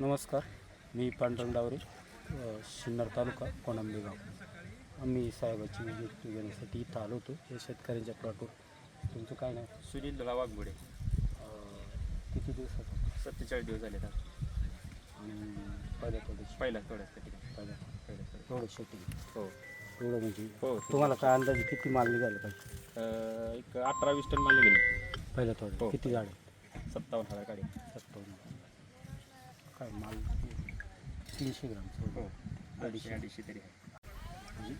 नमस्कार मी पांडुरंग डावरे सिन्नर तालुका कोणंबे गाव आम्ही साहेबाची विजिट घेण्यासाठी इथं आलो होतो. या शेतकऱ्यांच्या प्लॉटवर तुमचं काय नाव? सुनील वाघमोडे अ, किती दिवसाचं सत्तेचाळीस दिवस झाले आता आणि पहिल्या थोडं पहिला थोड्याच पहिल्या पहिल्या थोडं शेटिंग हो. एवढं म्हणजे हो. तुम्हाला काय अंदाजे किती माल निघाला पाहिजे? एक अठरा वीस टन माल गेली पहिल्या थोडं हो. किती झाडे? सत्तावन्न हजार गाडी. सत्तावन्न. काय माल तीनशे ग्रामचं हो. अडीचशे. अडीचशे तरी आहे. म्हणजे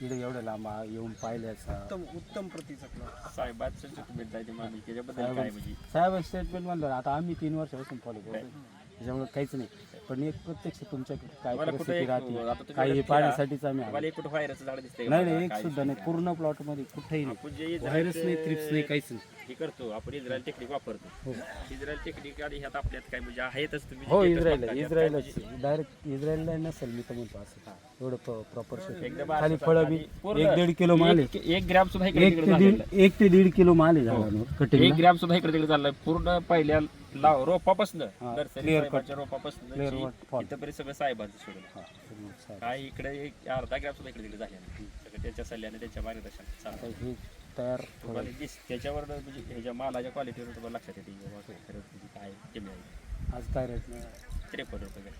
इकडे एवढं लांब आ- येऊन पाहिल्याचा उत्तम उत्तम प्रतीचा प्लॉट साहेबाचं त्याच्याबद्दल काय म्हणजे? साहेब स्टेटमेंट म्हणलं ना, आता आम्ही तीन वर्षापासून फॉलो करतो त्याच्यामुळे काहीच नाही. पण एक प्रत्यक्ष तुमच्याकडे काय मला कुठं परिस्थिती एक- राहते तुम्ही काही फिरा. पाहण्यासाठीच आम्ही आलो. मला एक कुठं व्हायरचं झाड दिसतंय का? नाही नाही एक सुद्धा नाही. पूर्ण प्लॉटमध्ये कुठेही नाही. आपण जे व्हायरस नाही थ्रिप्स नाही काहीच नाही. हे करतो. आपण इस्रायल टेक्निक वापरतो. हो. इस्रायल टेक्निक आणि ह्यात आपल्यात काय म्हणजे आहेतच तुम्ही हो इस्रायल म्हणजे डायरेक्ट इस्रायलला नसेल मी तर म्हणतो असं एवढं प्रॉपर एकदम खाली फळं बी एक दीड किलो माल एक- एक ग्रॅम सुद्धा एक ते दीड एक ते दीड किलो माल आहे झाडांवर एक कटिंग ग्रॅम सुद्धा इकडे तिकडे चाललाय पूर्ण पहिल्या लाव रोपापासून हा, नर्सरी रोपापासून. इथंपर्यंत सगळं साहेबांचं सोडून. काय इकडे एक अर्धा ग्रॅम सुद्धा इकडे तिकडे झाले त्यांच्या सल्ल्याने त्यांच्या हे तयार तुम्हाला दिस त्याच्यावर म्हणजे ह्याच्या मालाच्या क्वालिटीवर तुम्हाला लक्षात येते की बाबा खरंच म्हणजे काय कमी आहे. आज काय रेट त्रेपन्न रुपये.